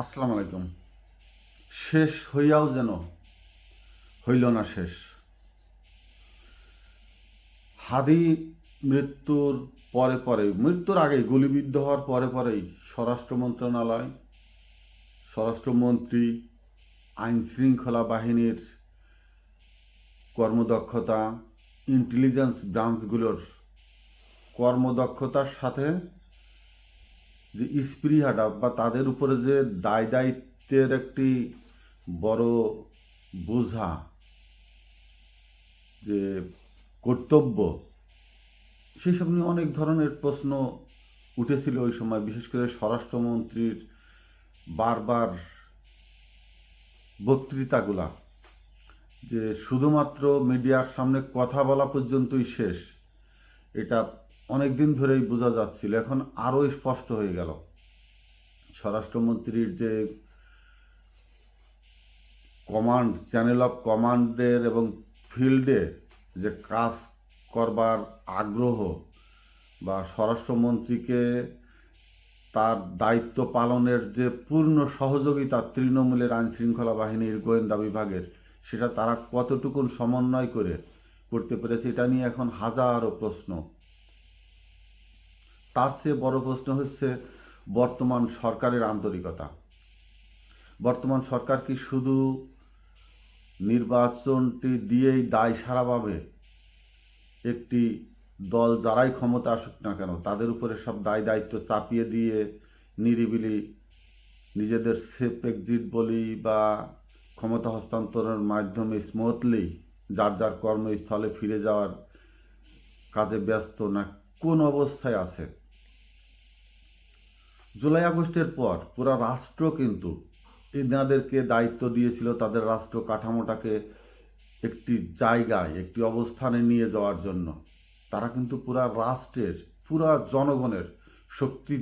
আসসালামু আলাইকুম। শেষ হইয়াও যেন হইল না শেষ। হাদি মৃত্যুর পরে পরে, মৃত্যুর আগে গুলিবিদ্ধ হওয়ার পরে পরেই স্বরাষ্ট্র মন্ত্রণালয়, স্বরাষ্ট্রমন্ত্রী, আইন শৃঙ্খলা বাহিনীর কর্মদক্ষতা ইন্টেলিজেন্স ব্রাঞ্চগুলোর কর্মদক্ষতার সাথে যে স্পৃহাটা বা তাদের উপরে যে দায় দায়িত্বের একটি বড় বোঝা, যে কর্তব্য, সেসব নিয়ে অনেক ধরনের প্রশ্ন উঠেছিল ওই সময়। বিশেষ করে স্বরাষ্ট্রমন্ত্রীর বারবার বক্তৃতাগুলা, যে শুধুমাত্র মিডিয়ার সামনে কথা বলা পর্যন্তই শেষ। এটা অনেক দিন ধরেই বোঝা যাচ্ছিল, এখন আরও স্পষ্ট হয়ে গেল। স্বরাষ্ট্রমন্ত্রীর যে কমান্ড, চ্যানেল অফ কমান্ডের এবং ফিল্ডে যে কাজ করবার আগ্রহ বা স্বরাষ্ট্রমন্ত্রীকে তার দায়িত্ব পালনের যে পূর্ণ সহযোগিতা তৃণমূলের আইন শৃঙ্খলা বাহিনীর গোয়েন্দা বিভাগের, সেটা তারা কতটুকুন সমন্বয় করে করতে পেরেছে, এটা নিয়ে এখন হাজারো প্রশ্ন। তার চেয়ে বড় প্রশ্ন হচ্ছে বর্তমান সরকারের আন্তরিকতা। বর্তমান সরকার কি শুধু নির্বাচনটি দিয়েই দায় সারা পাবে? একটি দল যারাই ক্ষমতা আসুক না কেন, তাদের উপরে সব দায় দায়িত্ব চাপিয়ে দিয়ে নিরিবিলি নিজেদের সেফ এক্সিট বলি বা ক্ষমতা হস্তান্তরের মাধ্যমে স্মুথলি যার যার কর্মস্থলে ফিরে যাওয়ার কাজে ব্যস্ত না, কোন অবস্থায় আছে? জুলাই আগস্টের পর পুরো রাষ্ট্র কিন্তু এনাদেরকে দায়িত্ব দিয়েছিল তাদের রাষ্ট্র কাঠামোটাকে একটি জায়গায়, একটি অবস্থানে নিয়ে যাওয়ার জন্য। তারা কিন্তু পুরা রাষ্ট্রের, পুরা জনগণের শক্তি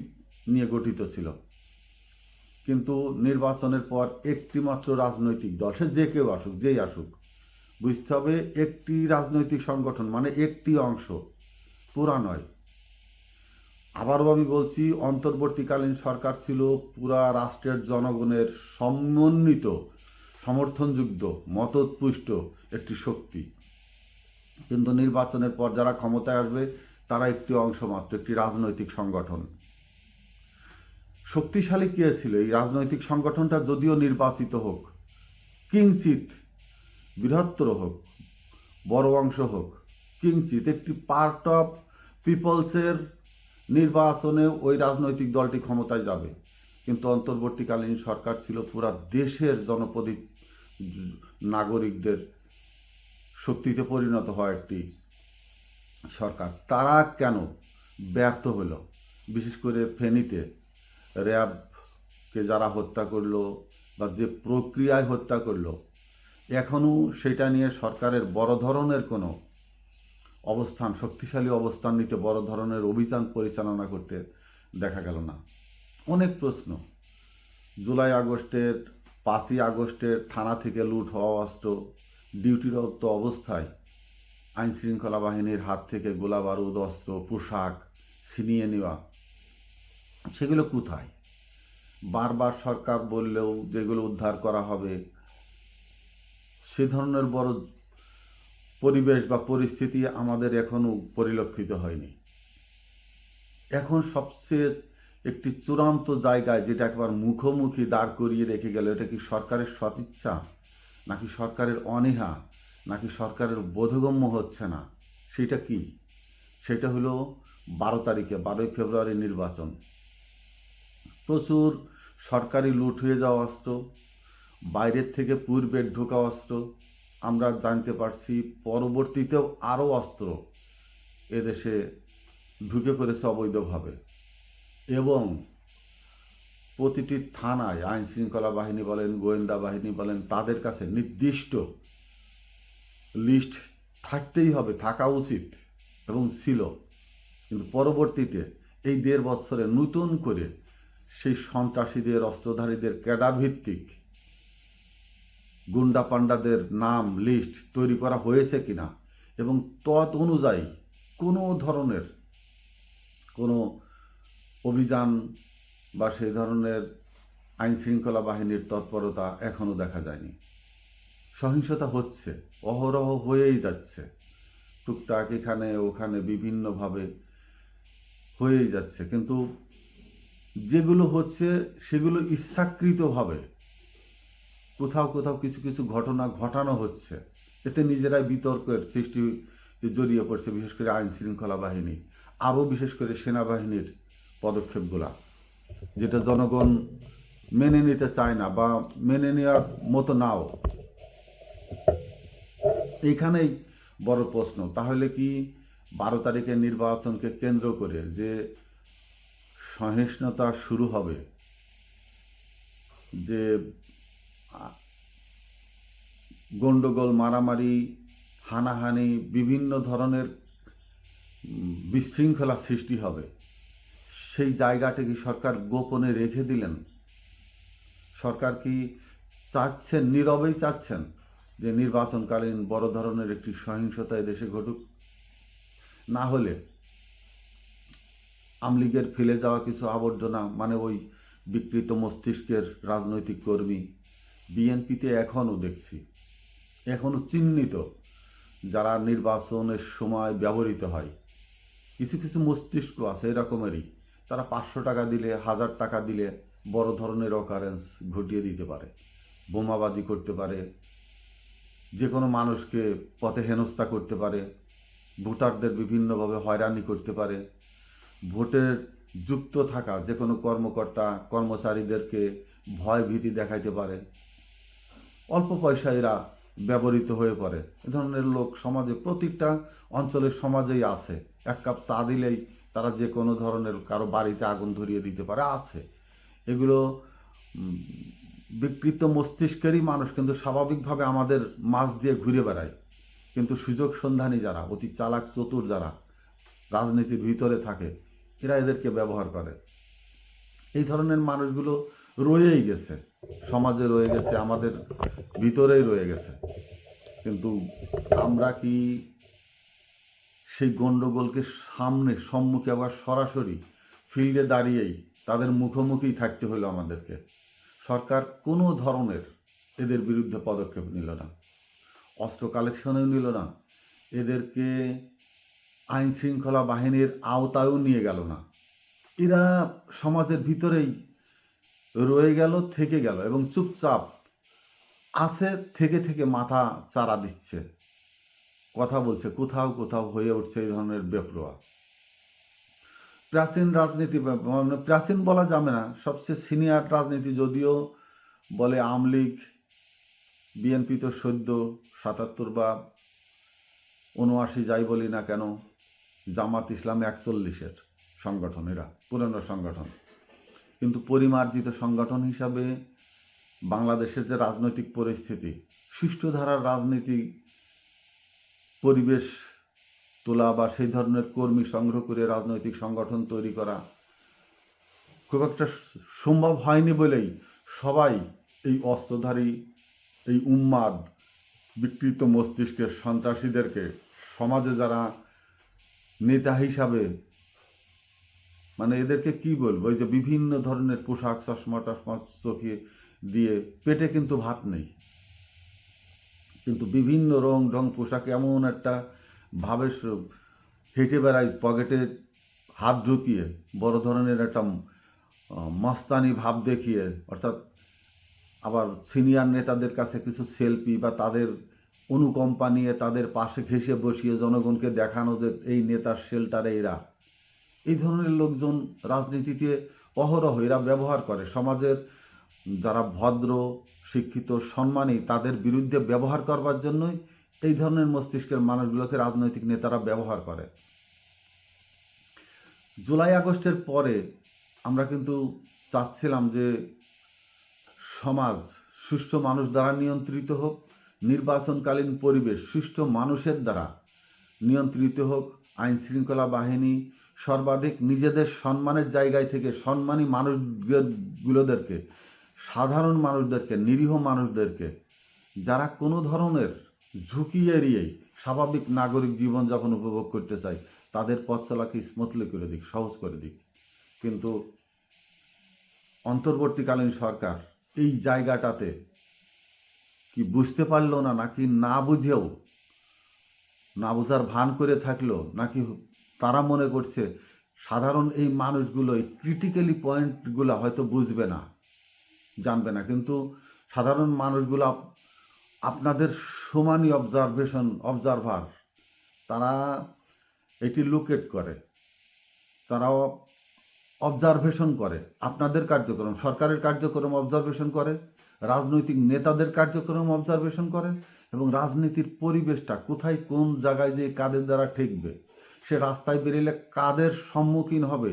নিয়ে গঠিত ছিল। কিন্তু নির্বাচনের পর একটি মাত্র রাজনৈতিক দল, সে যে কেউ আসুক, যেই আসুক, বুঝতে হবে একটি রাজনৈতিক সংগঠন মানে একটি অংশ, পুরা নয়। আবারও আমি বলছি, অন্তর্বর্তীকালীন সরকার ছিল পুরা রাষ্ট্রের জনগণের সমন্বিত, সমর্থনযুক্ত, মতোৎপুষ্ট একটি শক্তি। কিন্তু নির্বাচনের পর যারা ক্ষমতায় আসবে, তারা একটি অংশ মাত্র একটি রাজনৈতিক সংগঠন। শক্তিশালী কে ছিল? এই রাজনৈতিক সংগঠনটা যদিও নির্বাচিত হোক, কিঞ্চিত বৃহত্তর হোক, বড় অংশ হোক, কিঞ্চিত একটি পার্ট অফ পিপলসের নির্বাচনে ওই রাজনৈতিক দলটি ক্ষমতায় যাবে। কিন্তু অন্তর্বর্তীকালীন সরকার ছিল পুরা দেশের জনপ্রতি নাগরিকদের শক্তিতে পরিণত হওয়া একটি সরকার। তারা কেন ব্যর্থ হলো? বিশেষ করে ফেনীতে র্যাবকে যারা হত্যা করল বা যে প্রক্রিয়ায় হত্যা করল এখনও সেটা নিয়ে সরকারের বড় ধরনের কোনো অবস্থান, শক্তিশালী অবস্থান নিতে বড় ধরনের অভিযান পরিচালনা করতে দেখা গেল না। অনেক প্রশ্ন। জুলাই আগস্টের, পাঁচই আগস্টের থানা থেকে লুট হওয়া অস্ত্র, ডিউটিরত অবস্থায় আইন শৃঙ্খলা বাহিনীর হাত থেকে গোলা বারুদ, অস্ত্র, পোশাক ছিনিয়ে নেওয়া, সেগুলো কোথায়? বারবার সরকার বললেও যেগুলো উদ্ধার করা হবে, সে ধরনের বড় পরিবেশ বা পরিস্থিতি আমাদের এখনও পরিলক্ষিত হয়নি। এখন সবচেয়ে একটি চূড়ান্ত জায়গায় যেটা একবার মুখোমুখি দাঁড় করিয়ে রেখে গেল, এটা কি সরকারের সদিচ্ছা? নাকি সরকারের অনীহা? নাকি সরকারের বোধগম্য হচ্ছে না? সেটা কি? সেটা হলো বারো তারিখে, বারোই ফেব্রুয়ারি নির্বাচন। প্রচুর সরকারি লুট হয়ে যাওয়া অস্ত্র, বাইরের থেকে পূর্বের ঢোকা অস্ত্র আমরা জানতে পারছি পরবর্তীতেও আরও অস্ত্র এদেশে ঢুকে পড়েছে অবৈধভাবে। এবং প্রতিটি থানায় আইন শৃঙ্খলা বাহিনী বলেন, গোয়েন্দা বাহিনী বলেন, তাদের কাছে নির্দিষ্ট লিস্ট থাকতেই হবে, থাকা উচিত এবং ছিল। কিন্তু পরবর্তীতে এই দেড় বছরে নতুন করে সেই সন্ত্রাসীদের, অস্ত্রধারীদের ক্যাডার ভিত্তিক গুন্ডা পান্ডাদের নাম লিস্ট তৈরি করা হয়েছে কিনা এবং তৎ অনুযায়ী কোনো ধরনের কোনো অভিযান বা সেই ধরনের আইন শৃঙ্খলা বাহিনীর তৎপরতা এখনও দেখা যায়নি। সহিংসতা হচ্ছে, অহরহ হয়েই যাচ্ছে। টুকটাক এখানে ওখানে বিভিন্নভাবে হয়েই যাচ্ছে। কিন্তু যেগুলো হচ্ছে সেগুলো ইচ্ছাকৃতভাবে কোথাও কোথাও কিছু কিছু ঘটনা ঘটানো হচ্ছে। এতে নিজেরাই বিতর্কের সৃষ্টি জড়িয়ে পড়ছে, বিশেষ করে আইন শৃঙ্খলা বাহিনী, আরও বিশেষ করে সেনাবাহিনীর পদক্ষেপগুলা, যেটা জনগণ মেনে নিতে চায় না বা মেনে নেওয়ার মতো নাও। এইখানেই বড় প্রশ্ন, তাহলে কি বারো তারিখের নির্বাচনকে কেন্দ্র করে যে সহিষ্ণুতা শুরু হবে, যে গন্ডগোল, মারামারি, হানাহানি, বিভিন্ন ধরনের বিশৃঙ্খলা সৃষ্টি হবে। সেই জায়গাটা কি সরকার গোপনে রেখে দিলেন? সরকার কি চাচ্ছেন, নীরবেই চাচ্ছেন যে নির্বাচনকালীন বড় ধরনের একটি সহিংসতা দেশে ঘটুক? না হলে আমলিগের ফেলে যাওয়া কিছু আবর্জনা মানে ওই বিকৃত মস্তিষ্কের রাজনৈতিক কর্মী বিএনপিতে এখনও দেখছি, এখনও চিহ্নিত যারা নির্বাচনের সময় ব্যবহৃত হয়। কিছু কিছু মস্তিষ্ক আছে এরকমেরই, তারা পাঁচশো টাকা দিলে, হাজার টাকা দিলে বড় ধরনের অকারেন্স ঘটিয়ে দিতে পারে, বোমাবাজি করতে পারে যে কোনো মানুষকে পথে হেনস্থা করতে পারে, ভোটারদের বিভিন্নভাবে হয়রানি করতে পারে, ভোটের যুক্ত থাকা যে কোনো কর্মকর্তা, কর্মচারীদেরকে ভয় ভীতি দেখাইতে পারে অল্প পয়সা এরা ব্যবহৃত হয়ে পড়ে। এ ধরনের লোক সমাজে প্রত্যেকটা অঞ্চলের সমাজেই আছে। এক কাপ চা দিলেই তারা যে কোনো ধরনের কারও বাড়িতে আগুন ধরিয়ে দিতে পারে, আছে। এগুলো বিকৃত মস্তিষ্কেরই মানুষ, কিন্তু স্বাভাবিকভাবে আমাদের মাঝ দিয়ে ঘুরে বেড়ায়। কিন্তু সুযোগ সন্ধানী যারা, অতি চালাক চতুর যারা, রাজনীতির ভিতরে থাকে, এরা এদেরকে ব্যবহার করে। এই ধরনের মানুষগুলো রয়েই গেছে, সমাজে রয়ে গেছে, আমাদের ভিতরেই রয়ে গেছে। কিন্তু আমরা কি সেই গণ্ডগোলকে সামনে, সম্মুখে আবার সরাসরি ফিল্ডে দাঁড়িয়েই তাদের মুখোমুখি থাকতে হলো আমাদেরকে? সরকার কোনো ধরনের এদের বিরুদ্ধে পদক্ষেপ নিল না। অস্ত্র কালেকশনেও নিল না। এদেরকে আইন শৃঙ্খলা বাহিনীর আওতায়ও নিয়ে গেল না। এরা সমাজের ভিতরেই রয়ে গেল, থেকে গেল এবং চুপচাপ আছে, থেকে থেকে মাথা চারা দিচ্ছে। কথা বলছে, কোথাও কোথাও হয়ে উঠছে এই ধরনের বেপরোয়া। প্রাচীন রাজনীতি মানে প্রাচীন বলা যাবে না, সবচেয়ে সিনিয়র রাজনীতি যদিও বলে আমলিগ বিএনপি তো সদ্য সাতাত্তর বা উনআশি যাই বলি না কেন, জামাত ইসলাম একচল্লিশের সংগঠন এরা, পুরনো সংগঠন। কিন্তু পরিমার্জিত সংগঠন হিসাবে বাংলাদেশের যে রাজনৈতিক পরিস্থিতি সুষ্ঠু ধারার রাজনীতি পরিবেশ তোলা বা সেই ধরনের কর্মী সংগ্রহ করে রাজনৈতিক সংগঠন তৈরি করা খুব একটা সম্ভব হয়নি বলেই সবাই এই অস্ত্রধারী, এই উন্মাদ, বিকৃত মস্তিষ্কের সন্ত্রাসীদেরকে সমাজে যারা নেতা হিসাবে মানে এদেরকে কি বলব? ওই যে বিভিন্ন ধরনের পোশাক, চশমা, টশমা চোখে দিয়ে পেটে কিন্তু ভাত নেই। কিন্তু বিভিন্ন রং ঢং পোশাক এমন একটা ভাবে হেঁটে বেড়ায়, পকেটে হাত ঢুকিয়ে, বড় ধরনের একটা মাস্তানি ভাব দেখিয়ে, অর্থাৎ আবার সিনিয়র নেতাদের কাছে কিছু সেলফি বা তাদের অনুকম্পা নিয়ে তাদের পাশে ঘেঁষে বসিয়ে জনগণকে দেখানো যে এই নেতার শেল্টারে এরা। এই ধরনের লোকজন রাজনীতিতে অহরহ এরা ব্যবহার করে। সমাজের যারা ভদ্র, শিক্ষিত, সম্মানী, তাদের বিরুদ্ধে ব্যবহার করবার জন্যই এই ধরনের মস্তিষ্কের মানুষগুলোকে রাজনৈতিক নেতারা ব্যবহার করে। জুলাই আগস্টের পরে আমরা কিন্তু চাচ্ছিলাম যে সমাজ সুষ্ঠু মানুষ দ্বারা নিয়ন্ত্রিত হোক, নির্বাচনকালীন পরিবেশ সুষ্ঠু মানুষের দ্বারা নিয়ন্ত্রিত হোক আইন শৃঙ্খলা বাহিনী সর্বাধিক নিজেদের সম্মানের জায়গায় থেকে সম্মানী মানুষগুলোদেরকে, সাধারণ মানুষদেরকে, নিরীহ মানুষদেরকে, যারা কোনো ধরনের ঝুঁকি এড়িয়েই স্বাভাবিক নাগরিক জীবনযাপন উপভোগ করতে চায়, তাদের পথ চলাকে স্মুথলি করে দিক, সহজ করে দিক। কিন্তু অন্তর্বর্তীকালীন সরকার এই জায়গাটাতে কি বুঝতে পারল না, নাকি না বুঝেও, না বোঝার ভান করে থাকল, নাকি তারা মনে করছে সাধারণ এই মানুষগুলো, এই ক্রিটিক্যালি পয়েন্টগুলো হয়তো বুঝবে না, জানবে না। কিন্তু সাধারণ মানুষগুলো আপনাদের সমানই অবজারভেশন অবজারভার তারা এটি লোকেট করে। তারাও অবজারভেশন করে। আপনাদের কার্যক্রম, সরকারের কার্যক্রম অবজারভেশন করে, রাজনৈতিক নেতাদের কার্যক্রম অবজারভেশন করে এবং রাজনীতির পরিবেশটা কোথায়, কোন জায়গায় যে কাদের দ্বারা ঠেকবে। সে রাস্তায় বেরিয়ে কাদের সম্মুখীন হবে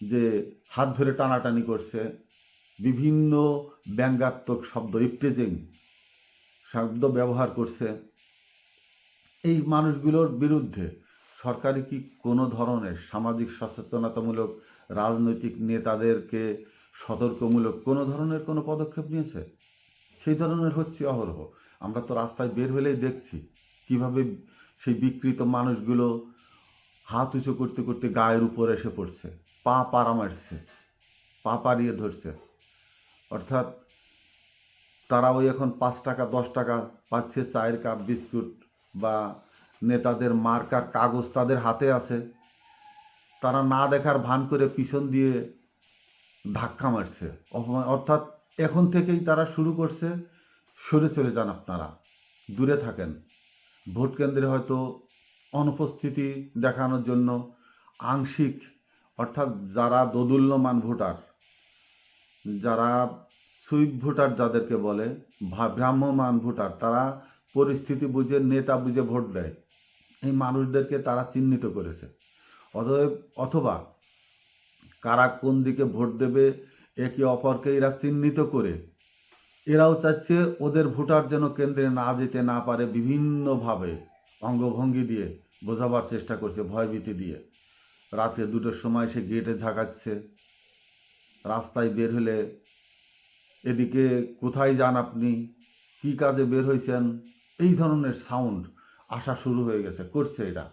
যে হাত ধরে টানাটানি করছে? বিভিন্ন ব্যঙ্গাত্মক শব্দ, ইপটেজিং শব্দ ব্যবহার করছে। এই মানুষগুলোর বিরুদ্ধে সরকারি কি কোনো ধরনের সামাজিক সচেতনতামূলক রাজনৈতিক নেতাদেরকে সতর্কমূলক কোনো ধরনের কোনো পদক্ষেপ নিয়েছে? সেই ধরনের হচ্ছে অহরহ। আমরা তো রাস্তায় বের হলেই দেখছি কীভাবে সেই বিকৃত মানুষগুলো হাত উঁচু করতে করতে গায়ের উপর এসে পড়ছে, পা পাড়া মারছে, পা পাড়িয়ে ধরছে। অর্থাৎ তারা ওই এখন পাঁচ টাকা, দশ টাকা পাচ্ছে চায়ের কাপ, বিস্কুট বা নেতাদের মার্কার কাগজ তাদের হাতে আছে। তারা না দেখার ভান করে পিছন দিয়ে ধাক্কা মারছে। অপমান- অর্থাৎ এখন থেকেই তারা শুরু করছে, সরে চলে যান আপনারা, দূরে থাকেন। ভোট কেন্দ্রে হয়তো অনুপস্থিতি দেখানোর জন্য আংশিক, অর্থাৎ যারা দোদুল্যমান ভোটার, যারা সুইপ ভোটার যাদেরকে বলে ভ্রাম্যমান ভোটার, তারা পরিস্থিতি বুঝে, নেতা বুঝে ভোট দেয়। এই মানুষদেরকে তারা চিহ্নিত করেছে। অতএব, অথবা কারা কোন দিকে ভোট দেবে, একে অপরকে এরা চিহ্নিত করে, এরাও চাচ্ছে ওদের ভোটার যেন কেন্দ্রে না যেতে না পারে, বিভিন্নভাবে অঙ্গভঙ্গি দিয়ে। বোঝাবার চেষ্টা করছে ভয়ভীতি দিয়ে। রাতে দুটোর সময় সে গেটে ঝাঁকাচ্ছে। রাস্তায় বের হলে এদিকে, কোথায় যান আপনি? কি কাজে বের হয়েছেন এই ধরনের সাউন্ড আসা শুরু হয়ে গেছে, করছে এটা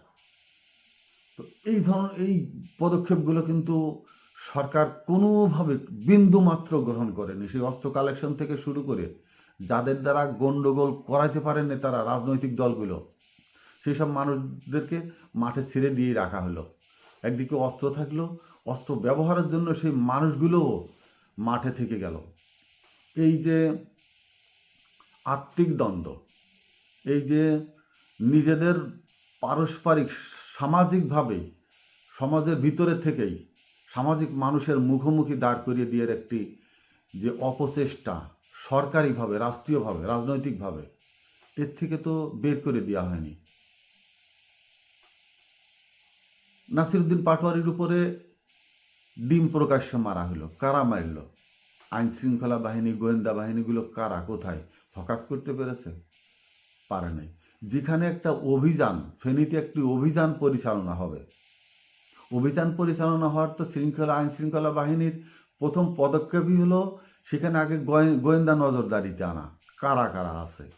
তো এই ধরনের, এই পদক্ষেপগুলো কিন্তু সরকার কোনোভাবে বিন্দু মাত্র গ্রহণ করেনি। সেই অস্ত্র কালেকশন থেকে শুরু করে যাদের দ্বারা গণ্ডগোল করাইতে পারেন তারা রাজনৈতিক দলগুলো সেই সব মানুষদেরকে মাঠে ছেড়ে দিয়ে রাখা হলো। একদিকে অস্ত্র থাকল, অস্ত্র ব্যবহারের জন্য সেই মানুষগুলোও মাঠে থেকে গেল। এই যে আত্মিক দ্বন্দ্ব, এই যে নিজেদের পারস্পরিক, সামাজিকভাবে সমাজের ভিতরে থেকেই সামাজিক মানুষের মুখোমুখি দাঁড় করিয়ে দিয়ে একটি যে অপচেষ্টা সরকারিভাবে, রাষ্ট্রীয়ভাবে, রাজনৈতিকভাবে, এর থেকে তো বের করে দেওয়া হয়নি। নাসিরুদ্দিন পাটোয়ারির উপরে ডিম প্রকাশ্য মারা হলো কারা মারল? আইন শৃঙ্খলা বাহিনী, গোয়েন্দা বাহিনীগুলো কারা? কোথায়? ফোকাস করতে পেরেছে? পারে নাই। যেখানে একটা অভিযান, ফেনীতে একটি অভিযান পরিচালনা হবে। অভিযান পরিচালনা হওয়ার তো শৃঙ্খলা, আইন শৃঙ্খলা বাহিনীর প্রথম পদক্ষেপই হলো সেখানে আগে গোয়ে- গোয়েন্দা নজরদারিতে আনা। কারা কারা আছে?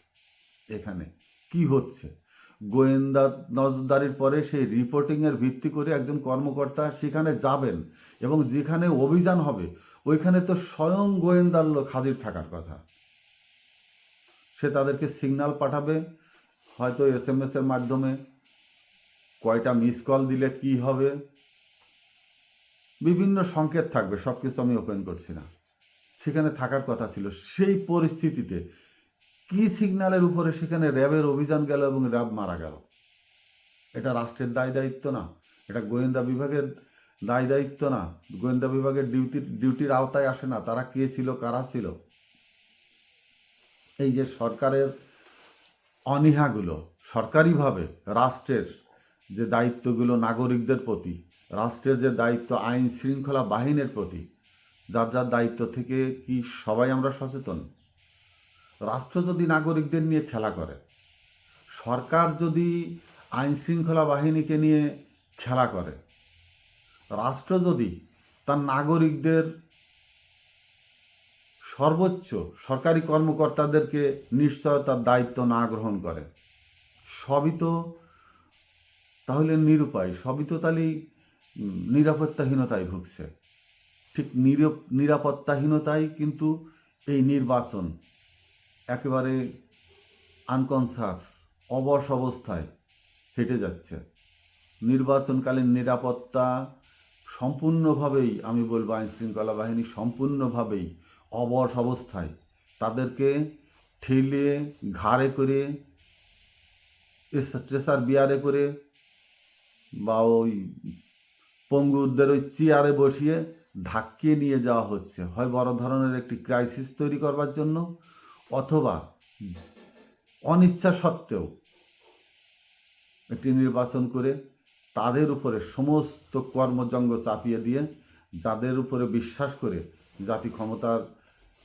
এখানে কি হচ্ছে? গোয়েন্দা নজরদারির পরে সেই রিপোর্টিংয়ের ভিত্তি করে একজন কর্মকর্তা সেখানে যাবেন এবং যেখানে অভিযান হবে, ওইখানে তো স্বয়ং গোয়েন্দার লোক হাজির থাকার কথা। সে তাদেরকে সিগন্যাল পাঠাবে, হয়তো এস এম এর মাধ্যমে, কয়টা মিস কল দিলে কি হবে, বিভিন্ন সংকেত থাকবে সব কিছু আমি ওপেন করছি না। সেখানে থাকার কথা ছিল। সেই পরিস্থিতিতে কি সিগন্যালের উপরে সেখানে র্যাবের অভিযান গেল এবং র্যাব মারা গেল? এটা রাষ্ট্রের দায় দায়িত্ব না, এটা গোয়েন্দা বিভাগের দায় দায়িত্ব না। গোয়েন্দা বিভাগের ডিউটি, ডিউটির আওতায় আসে না, তারা কে ছিল, কারা ছিল? এই যে সরকারের অনীহাগুলো, সরকারিভাবে রাষ্ট্রের যে দায়িত্বগুলো নাগরিকদের প্রতি, রাষ্ট্রের যে দায়িত্ব আইন শৃঙ্খলা বাহিনীর প্রতি, যার যার দায়িত্ব থেকে কি সবাই আমরা সচেতন? রাষ্ট্র যদি নাগরিকদের নিয়ে খেলা করে, সরকার যদি আইন শৃঙ্খলা বাহিনীকে নিয়ে খেলা করে, রাষ্ট্র যদি তার নাগরিকদের সর্বোচ্চ সরকারি কর্মকর্তাদেরকে নিশ্চয়তার দায়িত্ব না গ্রহণ করে, সবই তো তাহলে নিরুপায়, সবই তো তাহলে নিরাপত্তাহীনতায় ভুগছে। ঠিক নিরপ- নিরাপত্তাহীনতাই কিন্তু এই নির্বাচন একেবারে আনকনসাস অবশ অবস্থায় হেঁটে যাচ্ছে। নির্বাচনকালীন নিরাপত্তা সম্পূর্ণভাবেই আমি বলব আইন শৃঙ্খলা বাহিনী সম্পূর্ণভাবেই অবশ অবস্থায় তাদেরকে ঠেলে, ঘাড়ে করে স্ট্রেসার বিয়ারে করে বা ওই পঙ্গুদের ওই চেয়ারে বসিয়ে ধাক্কিয়ে নিয়ে যাওয়া হচ্ছে। হয় বড় ধরনের একটি ক্রাইসিস তৈরি করবার জন্য অথবা অনিচ্ছা সত্ত্বেও একটি নির্বাচন করে তাদের উপরে সমস্ত কর্মজঙ্গ চাপিয়ে দিয়ে, যাদের উপরে বিশ্বাস করে জাতি ক্ষমতার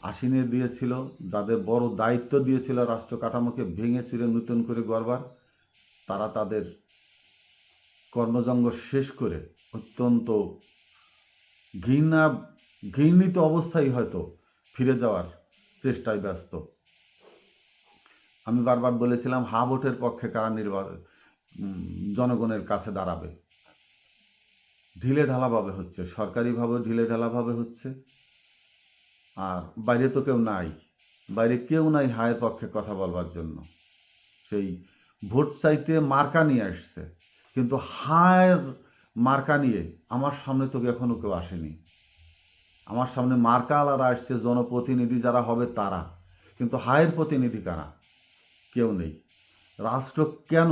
আসীনে দিয়েছিল, যাদের বড় দায়িত্ব দিয়েছিল রাষ্ট্র কাঠামোকে ভেঙে চুরে নতুন করে গড়বার, তারা তাদের কর্মজঙ্গ শেষ করে অত্যন্ত ঘৃণা ঘৃণিত অবস্থায় হয়তো ফিরে যাওয়ার চেষ্টায় ব্যস্ত। আমি বারবার বলেছিলাম, হা ভোটের পক্ষে কারা নির্বাচন জনগণের কাছে দাঁড়াবে। ঢিলে ঢালাভাবে হচ্ছে সরকারিভাবে ঢিলে ঢালাভাবে হচ্ছে। আর বাইরে তো কেউ নাই, বাইরে কেউ নাই হায়ের পক্ষে কথা বলবার জন্য। সেই ভোট চাইতে মার্কা নিয়ে আসছে, কিন্তু হায়ের মার্কা নিয়ে আমার সামনে তো এখনও কেউ আসেনি। আমার সামনে মার্কা আলারা আসছে, জনপ্রতিনিধি যারা হবে তারা। কিন্তু হায়ের প্রতিনিধি কারা? কেউ নেই। রাষ্ট্র কেন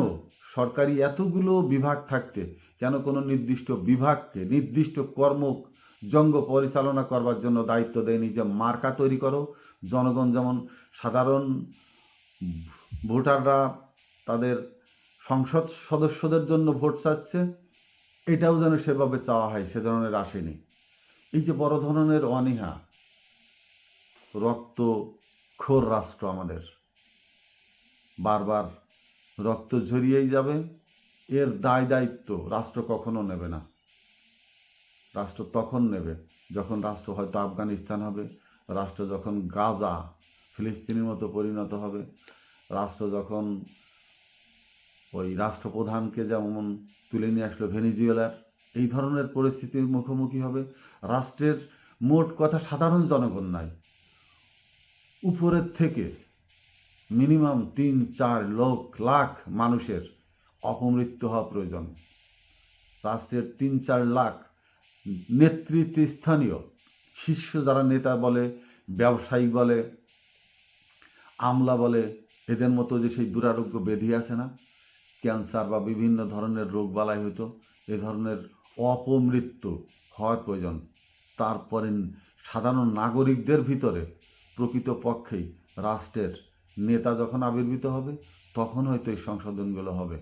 সরকারি এতগুলো বিভাগ থাকতে, কেন কোনো নির্দিষ্ট বিভাগকে, নির্দিষ্ট কর্ম জঙ্গ পরিচালনা করবার জন্য দায়িত্ব দেয়নি যে মার্কা তৈরি করো? জনগণ যেমন সাধারণ ভোটাররা তাদের সংসদ সদস্যদের জন্য ভোট চাচ্ছে, এটাও যেন সেভাবে চাওয়া হয়, সে ধরনের আসেনি। এই যে বড় ধরনের অনীহা রক্ত খোর রাষ্ট্র আমাদের। বারবার রক্ত ঝরিয়েই যাবে। এর দায় দায়িত্ব রাষ্ট্র কখনো নেবে না। রাষ্ট্র তখন নেবে যখন রাষ্ট্র হয়তো আফগানিস্তান হবে। রাষ্ট্র যখন গাজা, ফিলিস্তিনের মতো পরিণত হবে। রাষ্ট্র যখন ওই রাষ্ট্রপ্রধানকে যেমন তুলে নিয়ে আসলো ভেনিজুয়েলার, এই ধরনের পরিস্থিতির মুখোমুখি হবে। রাষ্ট্রের মোট কথা সাধারণ জনগণ নাই। উপরের থেকে মিনিমাম তিন, চার লোক, লাখ মানুষের অপমৃত্যু হওয়া প্রয়োজন। রাষ্ট্রের তিন, চার লাখ নেতৃত্ব স্থানীয় শীর্ষ যারা নেতা বলে, ব্যবসায়ী বলে, আমলা বলে, এদের মতো যে সেই দুরারোগ্য ব্যাধি আছে না, ক্যান্সার বা বিভিন্ন ধরনের রোগ বালাই হতো, এ ধরনের অপমৃত্যু হওয়ার প্রয়োজন। তারপরে সাধারণ নাগরিকদের ভিতরে প্রকৃতপক্ষেই রাষ্ট্রের নেতা যখন আবির্ভূত হবে, তখন হয়তো এই সংশোধনগুলো হবে।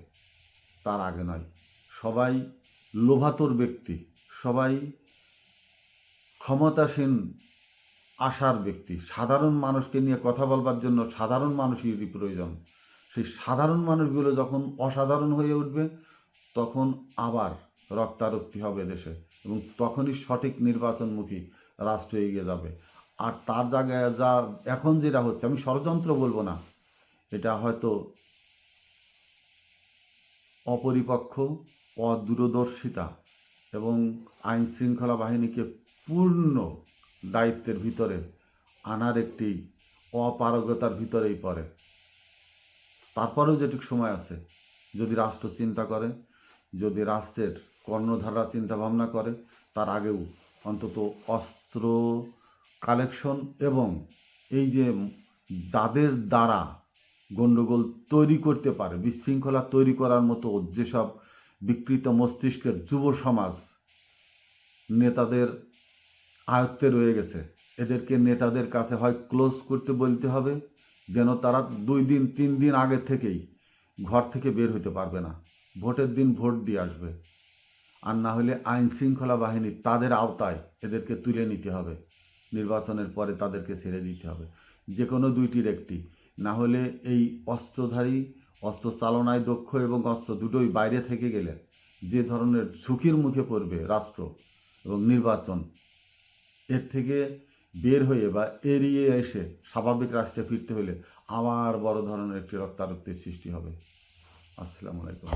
তার আগে নয়। সবাই লোভাতুর ব্যক্তি, সবাই ক্ষমতাসীন আশার ব্যক্তি। সাধারণ মানুষকে নিয়ে কথা বলবার জন্য সাধারণ মানুষেরই প্রয়োজন, সেই সাধারণ মানুষগুলো যখন অসাধারণ হয়ে উঠবে, তখন আবার রক্তারক্তি হবে দেশে এবং তখনই সঠিক নির্বাচনমুখী রাষ্ট্র এগিয়ে যাবে। আর তার জায়গায় যা এখন যেটা হচ্ছে, আমি ষড়যন্ত্র বলব না। এটা হয়তো অপরিপক্ষ অদূরদর্শিতা এবং আইন শৃঙ্খলা বাহিনীকে পূর্ণ দায়িত্বের ভিতরে আনার একটি অপারগতার ভিতরেই পড়ে। তারপরেও যেটুকু সময় আছে, যদি রাষ্ট্র চিন্তা করে, যদি রাষ্ট্রের কর্ণধাররা চিন্তা ভাবনা করে, তার আগেও অন্তত অস্ত্র কালেকশন এবং এই যে যাদের দ্বারা গণ্ডগোল তৈরি করতে পারে, বিশৃঙ্খলা তৈরি করার মতো যেসব বিকৃত মস্তিষ্কের যুব সমাজ নেতাদের আয়ত্তে রয়ে গেছে, এদেরকে নেতাদের কাছে হয় ক্লোজ করতে বলতে হবে, যেন তারা দুই দিন, তিন দিন আগে থেকেই ঘর থেকে বের হতে পারবে না। ভোটের দিন ভোট দিয়ে আসবে। আর না হলে আইন শৃঙ্খলা বাহিনী তাদের আওতায় এদেরকে তুলে নিতে হবে। নির্বাচনের পরে তাদেরকে ছেড়ে দিতে হবে। যে কোনো দুইটির একটি। না হলে এই অস্ত্রধারী, অস্ত্র চালনায় দক্ষ এবং অস্ত্র দুটোই বাইরে থেকে গেলে যে ধরনের ঝুঁকির মুখে পড়বে রাষ্ট্র এবং নির্বাচন, এর থেকে বের হয়ে বা এড়িয়ে এসে স্বাভাবিক রাষ্ট্রে ফিরতে হলে আবার বড় ধরনের একটি রক্তারক্তির সৃষ্টি হবে। আসসালামু আলাইকুম।